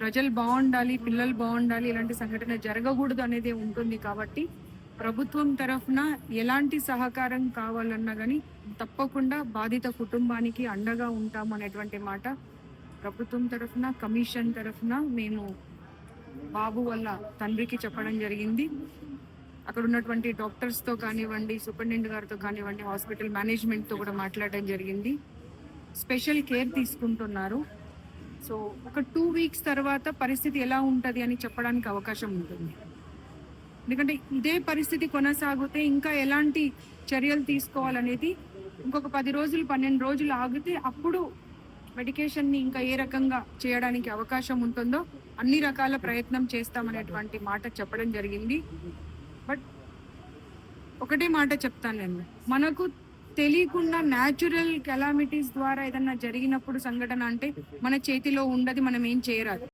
ప్రజలు బాగుండాలి పిల్లలు బాగుండాలి ఇలాంటి సంఘటన జరగకూడదు అనేది ఉంటుంది కాబట్టి ప్రభుత్వం తరఫున ఎలాంటి సహకారం కావాలన్నా కానీ తప్పకుండా బాధిత కుటుంబానికి అండగా ఉంటాం అనేటువంటి మాట ప్రభుత్వం తరఫున కమిషన్ తరఫున మేము బాబు వల్ల తండ్రికి చెప్పడం జరిగింది. అక్కడ ఉన్నటువంటి డాక్టర్స్తో కానివ్వండి సూపరింటెండెంట్ గారితో కానివ్వండి హాస్పిటల్ మేనేజ్మెంట్తో కూడా మాట్లాడడం జరిగింది. స్పెషల్ కేర్ తీసుకుంటున్నారు. సో ఒక టూ వీక్స్ తర్వాత పరిస్థితి ఎలా ఉంటుంది అని చెప్పడానికి అవకాశం ఉంటుంది. ఎందుకంటే ఇదే పరిస్థితి కొనసాగితే ఇంకా ఎలాంటి చర్యలు తీసుకోవాలనేది ఇంకొక పది రోజులు పన్నెండు రోజులు ఆగితే అప్పుడు మెడికేషన్ని ఇంకా ఏ రకంగా చేయడానికి అవకాశం ఉంటుందో అన్ని రకాల ప్రయత్నం చేస్తామనేటువంటి మాట చెప్పడం జరిగింది. బట్ ఒకటే మాట చెప్తాను నేను. మనకు తెలియకుండా న్యాచురల్ కెలామిటీస్ ద్వారా ఏదన్నా జరిగినప్పుడు సంఘటన అంటే మన చేతిలో ఉండదు మనం ఏం చేయరాదు.